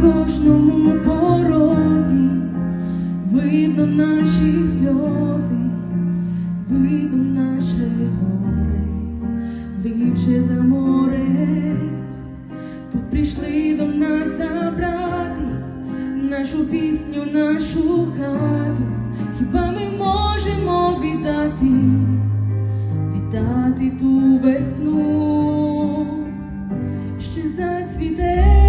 кожному порозі, видно наші сльози, видно наше горе, глибше за море, тут прийшли до нас забрати нашу пісню, нашу хату, хіба ми можемо віддати, віддати ту весну, ще зацвіте.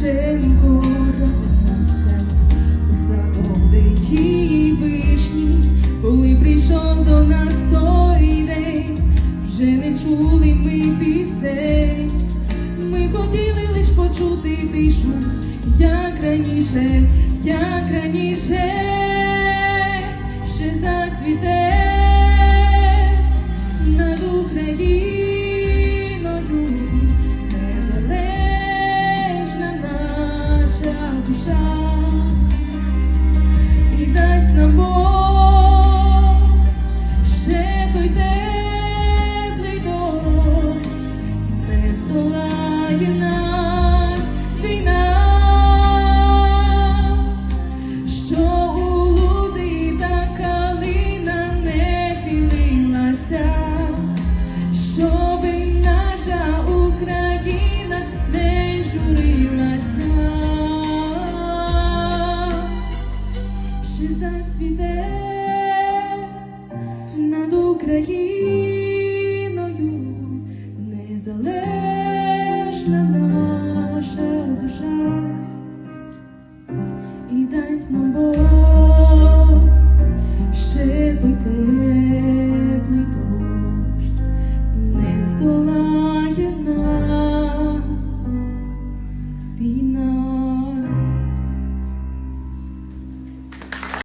Шевченко закохався у вишні, коли прийшов до нас вже не чули ми пісень. Ми хотіли лиш почути тишу, як раніше, як раніше, ще зацвіте йде над Україною.